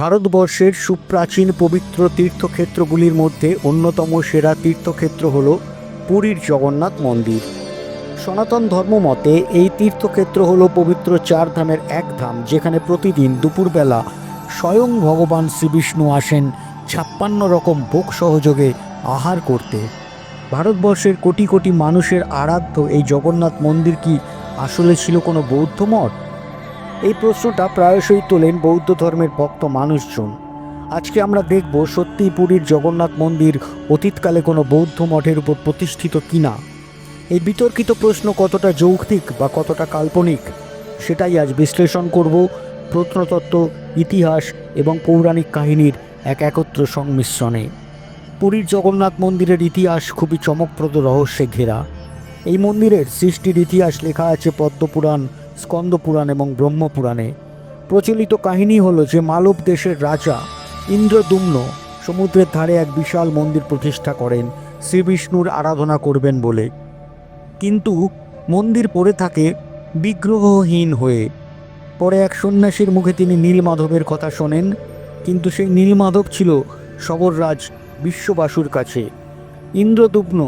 ভারতবর্ষের সুপ্রাচীন পবিত্র তীর্থক্ষেত্রগুলির মধ্যে অন্যতম সেরা তীর্থক্ষেত্র হল পুরীর জগন্নাথ মন্দির। সনাতন ধর্ম মতে, এই তীর্থক্ষেত্র হল পবিত্র চার ধামের এক ধাম, যেখানে প্রতিদিন দুপুরবেলা স্বয়ং ভগবান শ্রীবিষ্ণু আসেন ছাপ্পান্ন রকম ভোগ সহযোগে আহার করতে। ভারতবর্ষের কোটি কোটি মানুষের আরাধ্য এই জগন্নাথ মন্দির কি আসলে ছিল কোনো বৌদ্ধ মঠ? এই প্রশ্নটা প্রায়শই তোলেন বৌদ্ধ ধর্মের ভক্ত মানুষজন। আজকে আমরা দেখব সত্যি পুরীর জগন্নাথ মন্দির অতীতকালে কোনো বৌদ্ধ মঠের উপর প্রতিষ্ঠিত কিনা। এই বিতর্কিত প্রশ্ন কতটা যৌক্তিক বা কতটা কাল্পনিক, সেটাই আজ বিশ্লেষণ করব প্রত্নতত্ত্ব, ইতিহাস এবং পৌরাণিক কাহিনীর এক একত্র সংমিশ্রণে। পুরীর জগন্নাথ মন্দিরের ইতিহাস খুবই চমকপ্রদ রহস্যে ঘেরা। এই মন্দিরের সৃষ্টির ইতিহাস লেখা আছে পদ্মপুরাণ স্কন্দপুরাণ এবং ব্রহ্মপুরাণে প্রচলিত কাহিনী হলো যে মালব দেশের রাজা ইন্দ্রদুম্ন সমুদ্রের ধারে এক বিশাল মন্দির প্রতিষ্ঠা করেন, শ্রীবিষ্ণুর আরাধনা করবেন বলে। কিন্তু মন্দির পড়ে থাকে বিগ্রহহীন হয়ে। পরে এক সন্ন্যাসীর মুখে তিনি নীলমাধবের কথা শোনেন, কিন্তু সেই নীলমাধব ছিল সবররাজ বিশ্ববাসুর কাছে। ইন্দ্রদুগ্ন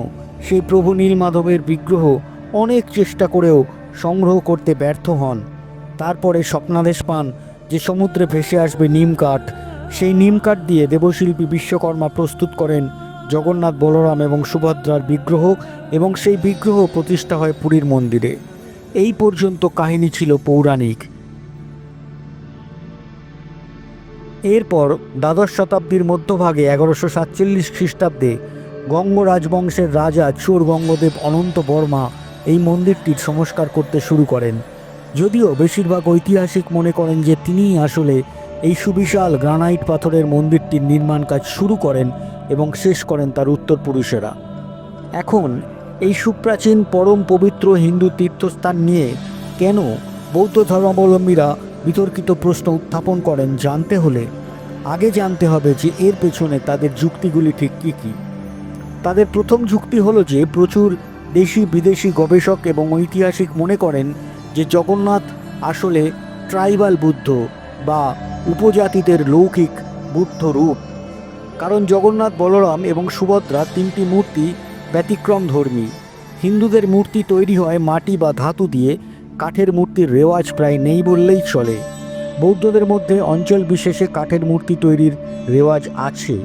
সেই প্রভু নীলমাধবের বিগ্রহ অনেক চেষ্টা করেও সংগ্রহ করতে ব্যর্থ হন। তারপরে স্বপ্নাদেশ পান, যে সমুদ্রে ভেসে আসবে নিম কাঠ। সেই নিম কাঠ দিয়ে দেবশিল্পী বিশ্বকর্মা প্রস্তুত করেন জগন্নাথ বলরাম এবং সুভদ্রার বিগ্রহ এবং সেই বিগ্রহ প্রতিষ্ঠা হয় পুরীর মন্দিরে। এই পর্যন্ত কাহিনী ছিল পৌরাণিক। এরপর দ্বাদশ শতাব্দীর মধ্যভাগে এগারোশো সাতচল্লিশ খ্রিস্টাব্দে গঙ্গ রাজবংশের রাজা চোর গঙ্গদেব অনন্ত বর্মা এই মন্দিরটির সংস্কার করতে শুরু করেন। যদিও বেশিরভাগ ঐতিহাসিক মনে করেন যে তিনিই আসলে এই সুবিশাল গ্রানাইট পাথরের মন্দিরটির নির্মাণ কাজ শুরু করেন এবং শেষ করেন তার উত্তরপুরুষেরা। এখন এই সুপ্রাচীন পরম পবিত্র হিন্দু তীর্থস্থান নিয়ে কেন বৌদ্ধ ধর্মাবলম্বীরা বিতর্কিত প্রশ্ন উত্থাপন করেন জানতে হলে আগে জানতে হবে যে এর পেছনে তাদের যুক্তিগুলি ঠিক কী কী। তাদের প্রথম যুক্তি হলো যে প্রচুর দেশি বিদেশি গবেষক এবং ঐতিহাসিক মনে করেন যে জগন্নাথ আসলে ট্রাইবাল বুদ্ধ বা উপজাতিদের লৌকিক বুদ্ধ রূপ। কারণ জগন্নাথ, বলরাম এবং সুভদ্রা তিনটি মূর্তি ব্যতিক্রম ধর্মী। হিন্দুদের মূর্তি তৈরি হয় মাটি বা ধাতু দিয়ে, কাঠের মূর্তির রেওয়াজ প্রায় নেই বললেই চলে। বৌদ্ধদের মধ্যে অঞ্চল বিশেষে কাঠের মূর্তি তৈরির রেওয়াজ আছে।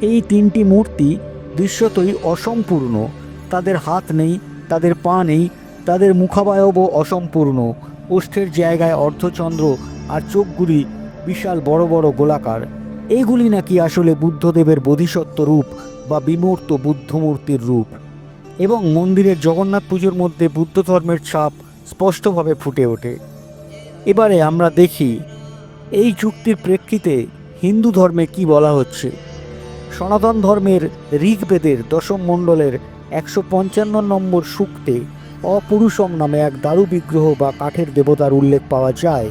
এই তিনটি মূর্তি দৃশ্যতই অসম্পূর্ণ। তাদের হাত নেই, তাদের পা নেই, তাদের মুখাবয়বও অসম্পূর্ণ। ওষ্ঠের জায়গায় অর্ধচন্দ্র আর চোখগুলি বিশাল বড় বড় গোলাকার। এইগুলি নাকি আসলে বুদ্ধদেবের বোধিসত্ত্ব রূপ বা বিমূর্ত বুদ্ধমূর্তির রূপ। এবং মন্দিরের জগন্নাথ পুজোর মধ্যে বুদ্ধ ধর্মের ছাপ স্পষ্টভাবে ফুটে ওঠে। এবারে আমরা দেখি, এই চুক্তির প্রেক্ষিতে হিন্দু ধর্মে কি বলা হচ্ছে? সনাতন ধর্মের ঋগ্বেদের দশম মণ্ডলের একশো পঞ্চান্ন নম্বর সূক্তে অপুরুষম নামে এক দারু বিগ্রহ বা কাঠের দেবতার উল্লেখ পাওয়া যায়।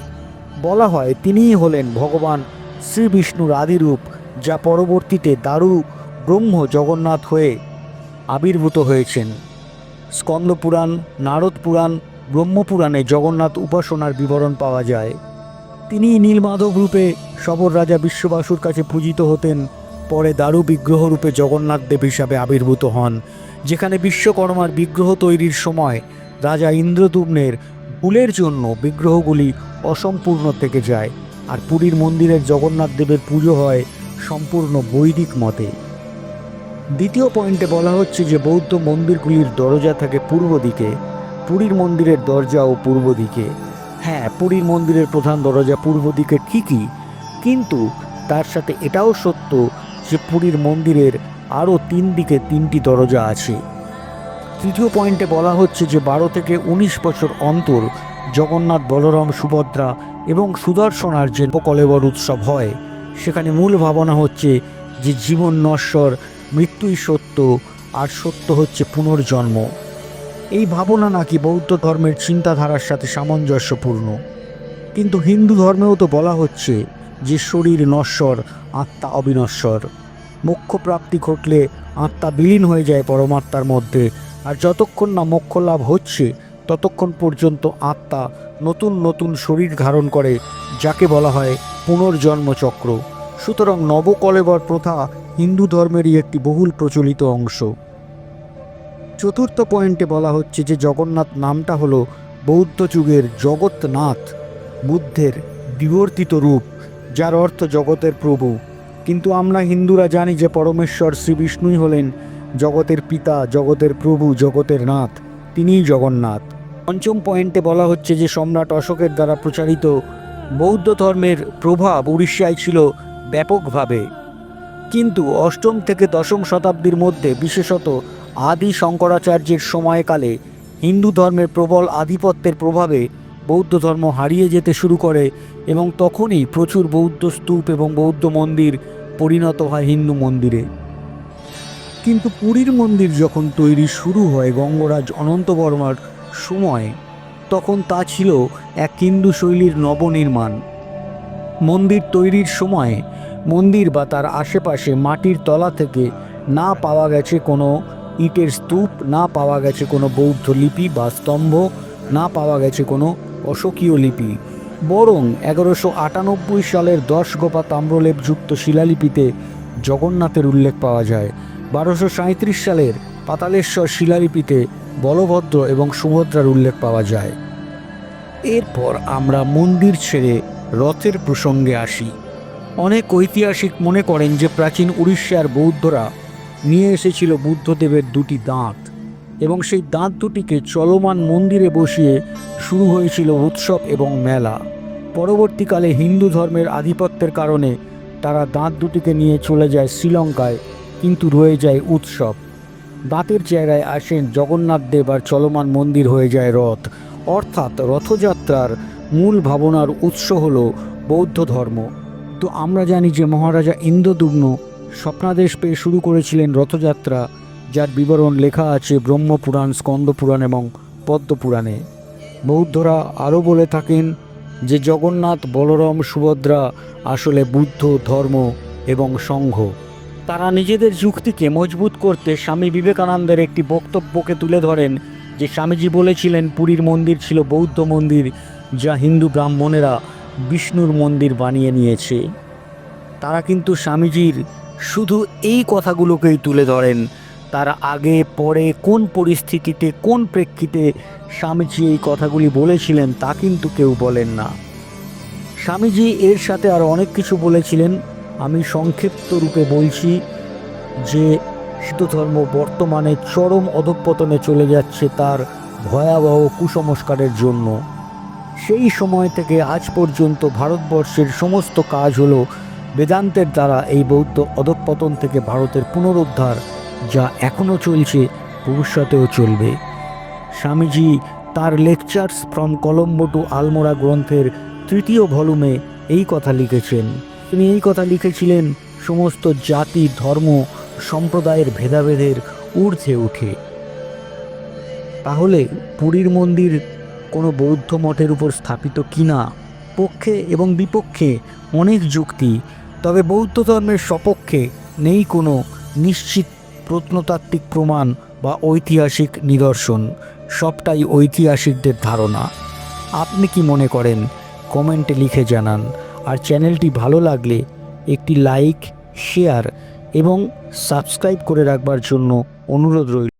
বলা হয় তিনিই হলেন ভগবান শ্রীবিষ্ণুর আদিরূপ, যা পরবর্তীতে দারু ব্রহ্ম জগন্নাথ হয়ে আবির্ভূত হয়েছেন। স্কন্দপুরাণ নারদ পুরাণ ব্রহ্মপুরাণে জগন্নাথ উপাসনার বিবরণ পাওয়া যায়। তিনি নীলমাধব রূপে সবর রাজা বিশ্ববাসুর কাছে পূজিত হতেন, পরে দারু বিগ্রহ রূপে জগন্নাথ দেব হিসাবে আবির্ভূত হন। যেখানে বিশ্বকর্মার বিগ্রহ তৈরির সময় রাজা ইন্দ্রদুম্নের ভুলের জন্য বিগ্রহগুলি অসম্পূর্ণ থেকে যায় আর পুরীর মন্দিরের জগন্নাথ দেবের পুজো হয় সম্পূর্ণ বৈদিক মতে। দ্বিতীয় পয়েন্টে বলা হচ্ছে যে বৌদ্ধ মন্দিরগুলির দরজা থাকে পূর্ব দিকে, পুরীর মন্দিরের দরজাও পূর্ব দিকে। হ্যাঁ পুরীর মন্দিরের প্রধান দরজা পূর্ব দিকে ঠিকই, কিন্তু তার সাথে এটাও সত্য যে পুরীর মন্দিরের আরও তিন দিকে তিনটি দরজা আছে। তৃতীয় পয়েন্টে বলা হচ্ছে যে বারো থেকে উনিশ বছর অন্তর জগন্নাথ, বলরাম, সুভদ্রা এবং সুদর্শনার যে কলেবর উৎসব হয়, সেখানে মূল ভাবনা হচ্ছে যে জীবন নশ্বর, মৃত্যুই সত্য আর সত্য হচ্ছে পুনর্জন্ম। এই ভাবনা নাকি বৌদ্ধ ধর্মের চিন্তাধারার সাথে সামঞ্জস্যপূর্ণ। কিন্তু হিন্দু ধর্মেও তো বলা হচ্ছে যে শরীর নশ্বর, আত্মা অবিনশ্বর। মোক্ষ প্রাপ্তি ঘটলে আত্মা বিলীন হয়ে যায় পরমাত্মার মধ্যে। আর যতক্ষণ না মোক্ষ লাভ হচ্ছে, ততক্ষণ পর্যন্ত আত্মা নতুন নতুন শরীর ধারণ করে, যাকে বলা হয় পুনর্জন্ম চক্র সুতরাং নবকলেবর প্রথা হিন্দু ধর্মেরই একটি বহুল প্রচলিত অংশ। চতুর্থ পয়েন্টে বলা হচ্ছে যে জগন্নাথ নামটা হলো বৌদ্ধ যুগের জগৎনাথ, বুদ্ধের বিবর্তিত রূপ, যার অর্থ জগতের প্রভু। কিন্তু আমরা হিন্দুরা জানি যে পরমেশ্বর শ্রীবিষ্ণুই হলেন জগতের পিতা, জগতের প্রভু, জগতের নাথ। তিনিই জগন্নাথ। পঞ্চম পয়েন্টে বলা হচ্ছে যে সম্রাট অশোকের দ্বারা প্রচারিত বৌদ্ধ ধর্মের প্রভাব উড়িষ্যায় ছিল ব্যাপকভাবে। কিন্তু অষ্টম থেকে দশম শতাব্দীর মধ্যে, বিশেষত আদি শঙ্করাচার্যের সময়কালে হিন্দু ধর্মের প্রবল আধিপত্যের প্রভাবে বৌদ্ধ ধর্ম হারিয়ে যেতে শুরু করে এবং তখনই প্রচুর বৌদ্ধ স্তূপ এবং বৌদ্ধ মন্দির পরিণত হয় হিন্দু মন্দিরে। কিন্তু পুরীর মন্দির যখন তৈরি শুরু হয় গঙ্গরাজ অনন্ত বর্মার সময়, তখন তা ছিল এক হিন্দু শৈলীর নবনির্মাণ। মন্দির তৈরির সময় মন্দির বা তার আশেপাশে মাটির তলা থেকে না পাওয়া গেছে কোনো ইটের স্তূপ, না পাওয়া গেছে কোনো বৌদ্ধ লিপি বা স্তম্ভ, না পাওয়া গেছে কোনো অশোকীয় লিপি। বরং এগারোশো আটানব্বই সালের দশ গোপা তাম্রলেপযুক্ত শিলালিপিতে জগন্নাথের উল্লেখ পাওয়া যায়। বারোশো সাঁত্রিশ সালের পাতালেশ্বর শিলালিপিতে বলভদ্র এবং সুভদ্রার উল্লেখ পাওয়া যায়। এরপর আমরা মন্দির ছেড়ে রথের প্রসঙ্গে আসি। অনেক ঐতিহাসিক মনে করেন যে প্রাচীন উড়িষ্যার বৌদ্ধরা নিয়ে এসেছিল বুদ্ধদেবের দুটি দাঁত। এবং সেই দাঁত দুটিকে চলমান মন্দিরে বসিয়ে শুরু হয়েছিল উৎসব এবং মেলা। পরবর্তীকালে হিন্দু ধর্মের আধিপত্যের কারণে তারা দাঁত দুটিকে নিয়ে চলে যায় শ্রীলঙ্কায়, কিন্তু রয়ে যায় উৎসব। দাঁতের জায়গায় আসেন জগন্নাথ দেব আর চলমান মন্দির হয়ে যায় রথ। অর্থাৎ রথযাত্রার মূল ভাবনার উৎস হল বৌদ্ধ ধর্ম। তো আমরা জানি যে মহারাজা ইন্দ্রদুগ্ন স্বপ্নাদেশ পেয়ে শুরু করেছিলেন রথযাত্রা যার বিবরণ লেখা আছে ব্রহ্মপুরাণ, স্কন্দপুরাণ এবং পদ্মপুরাণে। বৌদ্ধরা আরও বলে থাকেন যে জগন্নাথ, বলরাম, সুভদ্রা আসলে বুদ্ধ, ধর্ম এবং সংঘ। তারা নিজেদের যুক্তিকে মজবুত করতে স্বামী বিবেকানন্দের একটি বক্তব্যকে তুলে ধরেন যে স্বামীজি বলেছিলেন, পুরীর মন্দির ছিল বৌদ্ধ মন্দির যা হিন্দু ব্রাহ্মণেরা বিষ্ণুর মন্দির বানিয়ে নিয়েছে। তারা কিন্তু স্বামীজির শুধু এই কথাগুলোকেই তুলে ধরেন তার আগে পরে কোন পরিস্থিতিতে, কোন প্রেক্ষিতে স্বামীজি এই কথাগুলি বলেছিলেন তা কিন্তু কেউ বলেন না। স্বামীজি এর সাথে আর অনেক কিছু বলেছিলেন। আমি সংক্ষিপ্ত রূপে বলছি যে হিন্দু ধর্ম বর্তমানে চরম অধঃপতনে চলে যাচ্ছে তার ভয়াবহ কুসংস্কারের জন্য। সেই সময় থেকে আজ পর্যন্ত ভারতবর্ষের সমস্ত কাজ হলো বেদান্তের দ্বারা এই বৌদ্ধ অধঃপতন থেকে ভারতের পুনরুদ্ধার যা এখনও চলছে, ভবিষ্যতেও চলবে। স্বামীজি তার lectures from Colombo to Almora গ্রন্থের তৃতীয় ভলুমে এই কথা লিখেছেন। তিনি এই কথা লিখেছিলেন, সমস্ত জাতি, ধর্ম, সম্প্রদায়ের ভেদাভেদের ঊর্ধ্বে উঠে। তাহলে পুরীর মন্দির কোনো বৌদ্ধ মঠের উপর স্থাপিত কিনা? পক্ষে এবং বিপক্ষে অনেক যুক্তি, তবে বৌদ্ধ ধর্মের সপক্ষে নেই কোনো নিশ্চিত প্রত্নতাত্ত্বিক প্রমাণ বা ঐতিহাসিক নিদর্শন, সবটাই ঐতিহাসিকদের ধারণা। আপনি কি মনে করেন? কমেন্টে লিখে জানান। আর চ্যানেলটি ভালো লাগলে একটি লাইক, শেয়ার এবং সাবস্ক্রাইব করে রাখবার জন্য অনুরোধ রইল।